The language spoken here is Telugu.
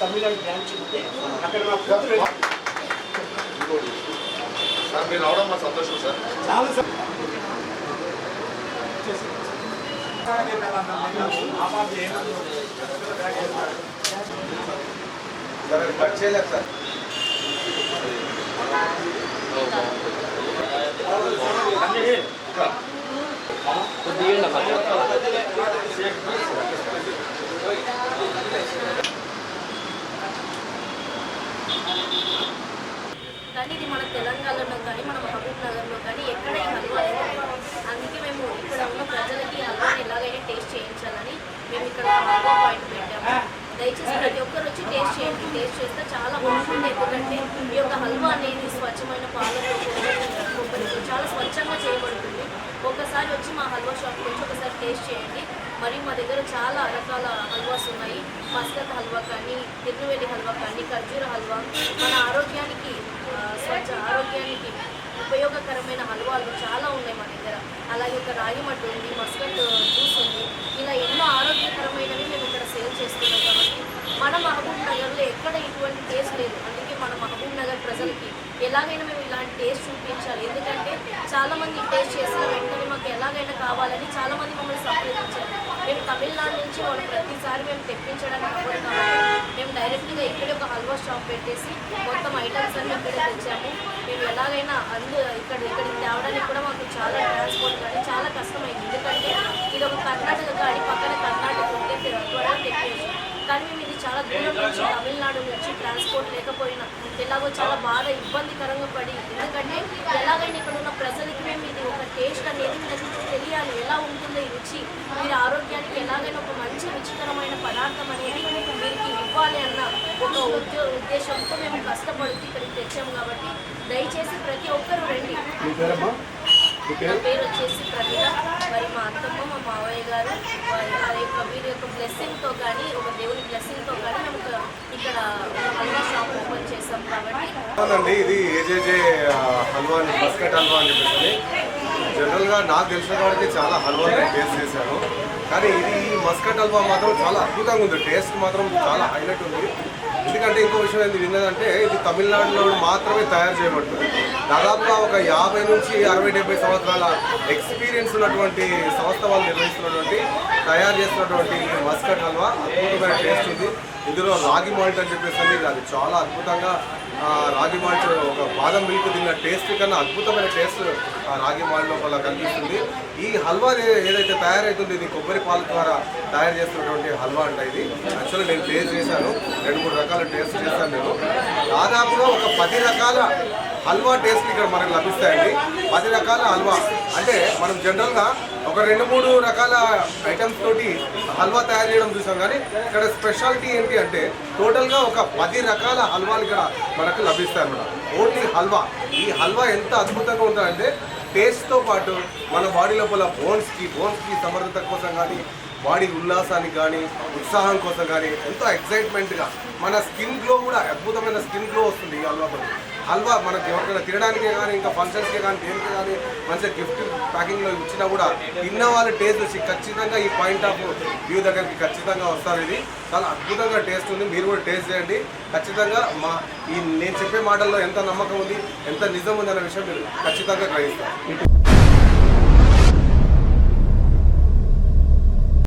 తమిళనాడు బ్రాంచ్ ఉంటే అక్కడ సార్ మీరు రావడం మా సంతోషం సార్ చాలా సార్ సార్ అది కట్ చేయలేదు సార్. కానీ ఇది మన తెలంగాణలో కానీ మన మహబూబ్ నగర్లో కానీ ఎక్కడ ఈ హల్వా అందుకే మేము ఇక్కడ ఉన్న ప్రజలకి ఈ హల్వాని ఎలాగైనా టేస్ట్ చేయించాలని మేము ఇక్కడ ఒక హల్వా పాయింట్ పెట్టాము దయచేసి ప్రతి ఒక్కరు వచ్చి టేస్ట్ చేస్తే చాలా బాగుంటుంది. ఎందుకంటే ఈ యొక్క హల్వా అనేది స్వచ్ఛమైన పాలతో కొబ్బరితో చాలా స్వచ్ఛంగా చేయబడుతుంది. ఒకసారి వచ్చి మా హల్వా షాప్కి వచ్చి ఒకసారి టేస్ట్ చేయండి. మరి మా దగ్గర చాలా రకాల హల్వాస్ ఉన్నాయి. మస్కత్ హల్వా కానీ తిరునెల్వేలి హల్వా కానీ ఖర్జూర హల్వా. మన ఆరోగ్యానికి స్వచ్ఛ ఆరోగ్యానికి ఉపయోగకరమైన హల్వాలు చాలా ఉన్నాయి మా దగ్గర. అలాగే ఒక రాగి మట్టు ఉంది మస్కట్ జ్యూస్ ఉంది. ఇలా ఎన్నో ఆరోగ్యకరమైనవి మేము ఇక్కడ సేల్ చేస్తున్నాం కాబట్టి మన మహబూబ్ నగర్లో ఎక్కడ ఇటువంటి టేస్ట్ లేదు అందుకే మన మహబూబ్ నగర్ ప్రజలకి ఎలాగైనా మేము ఇలాంటి టేస్ట్ చూపించాలి. ఎందుకంటే చాలామంది టేస్ట్ చేసిన వెంటనే మాకు ఎలాగైనా కావాలని చాలామంది మమ్మల్ని సంప్రదించారు మేము తమిళనాడు నుంచి మనం ప్రతిసారి మేము తెప్పించడానికి కూడా మేము డైరెక్ట్గా ఇక్కడే ఒక హల్వా షాప్ పెట్టేసి మొత్తం ఐటమ్స్ అన్ని ఇక్కడే తెచ్చాము. మేము ఎలాగైనా అందు ఇక్కడ ఇక్కడికి తేవడానికి కూడా మాకు చాలా ట్రాన్స్పోర్ట్ కానీ చాలా కష్టమైంది. ఎందుకంటే ఇది ఒక కర్ణాటక గాడి పక్కన కర్ణాటక ఉంటే త్వర- త్వరగా తెప్పించాము కానీ మేము ఇది చాలా దూరం నుంచి తమిళనాడు నుంచి ట్రాన్స్పోర్ట్ లేకపోయినా ఎలాగో చాలా బాగా ఇబ్బందికరంగా పడి ఎందుకంటే ఎలాగైనా ఇక్కడ ఉన్న ప్రజలకి మేము ఇది ఒక టేస్ట్ అనేది మీకు తెలియాలి. ఎలా ఉంటుందో ఈ రుచి మీరు ఆరోగ్యానికి ఎలాగైనా ఒక మంచి రుచికరమైన పదార్థం అనేది వీరికి ఇవ్వాలి అన్న ఒక ఉద్యో ఉద్దేశంతో మేము కష్టపడుతూ ఇక్కడికి తెచ్చాము కాబట్టి దయచేసి ప్రతి ఒక్కరు రండి. నా పేరు వచ్చేసి ప్రవీణ మరి మా అత్తమ్మ మా మావయ్య గారు వారి యొక్క వీరి యొక్క బ్లెస్సింగ్తో కానీ ఒక దేవుని బ్లెస్సింగ్తో కానీ మేము ఒక ఇక్కడ హల్వా షాప్ ఓపెన్ చేసాం కాబట్టి ఇది ఏజేజే హల్వా అని బస్కెట్ హల్వా అని చెప్పేసి. జనరల్గా నాకు తెలిసిన వాడికి చాలా హల్వా టేస్ట్ చేశాను. కానీ ఇది ఈ మస్కట్ హల్వా మాత్రం చాలా అద్భుతంగా ఉంది. టేస్ట్ మాత్రం చాలా హైలైట్ ఉంది. ఎందుకంటే ఇంకో విషయం ఏంది విన్నదంటే ఇది తమిళనాడులో మాత్రమే తయారు చేయబడుతుంది. దాదాపుగా ఒక యాభై నుంచి అరవై డెబ్బై సంవత్సరాల ఎక్స్పీరియన్స్ ఉన్నటువంటి సంస్థ వాళ్ళు నిర్వహిస్తున్నటువంటి తయారు చేస్తున్నటువంటి మస్కట్ హల్వా అద్భుతమైన టేస్ట్ ఉంది. ఇందులో రాగి మాల్ట్ అని చెప్పేసి అది చాలా అద్భుతంగా రాగి మాల్ట్ ఒక బాదం మిల్క్ తిన్న టేస్ట్ కన్నా అద్భుతమైన టేస్ట్ ఆ రాగి మాల్ట్ లోపల కనిపిస్తుంది. ఈ హల్వా ఏదైతే తయారవుతుంది ఇది కొబ్బరి పాల ద్వారా తయారు చేస్తున్నటువంటి హల్వా అంట ఇది. యాక్చువల్గా నేను టేస్ట్ చేశాను. రెండు మూడు రకాల టేస్ట్ చేశాను నేను. దాదాపుగా ఒక పది రకాల హల్వా టేస్ట్ ఇక్కడ మనకు లభిస్తాయండి. పది రకాల హల్వా. అంటే మనం జనరల్గా ఒక రెండు మూడు రకాల ఐటమ్స్ తోటి హల్వా తయారు చేయడం చూసాం కానీ ఇక్కడ స్పెషాలిటీ ఏంటి అంటే టోటల్గా ఒక పది రకాల హల్వాలు ఇక్కడ మనకు లభిస్తాయి అన్నమాట ఓన్లీ హల్వా. ఈ హల్వా ఎంత అద్భుతంగా ఉంటుందంటే టేస్ట్తో పాటు మన బాడీ లోపల బోన్స్కి బోన్స్కి సమర్థత కోసం కానీ బాడీ ఉల్లాసానికి కానీ ఉత్సాహం కోసం కానీ ఎంతో ఎక్సైట్మెంట్గా మన స్కిన్ గ్లో కూడా అద్భుతమైన స్కిన్ గ్లో వస్తుంది ఈ హల్వా హల్వా మనకి ఎవరికైనా తినడానికే కానీ ఇంకా ఫంక్షన్స్కే కానీ దేనికి కానీ మంచిగా గిఫ్ట్ ప్యాకింగ్లో ఇచ్చినా కూడా తిన్న వాళ్ళు టేస్ట్ వచ్చి ఖచ్చితంగా ఈ పాయింట్ ఆఫ్ వ్యూ దగ్గరికి ఖచ్చితంగా వస్తారు ఇది. చాలా అద్భుతంగా టేస్ట్ ఉంది. మీరు కూడా టేస్ట్ చేయండి. ఖచ్చితంగా మా ఈ నేను చెప్పే మాటల్లో ఎంత నమ్మకం ఉంది ఎంత నిజం ఉంది అనే విషయం మీరు ఖచ్చితంగా గ్రహిస్తారు.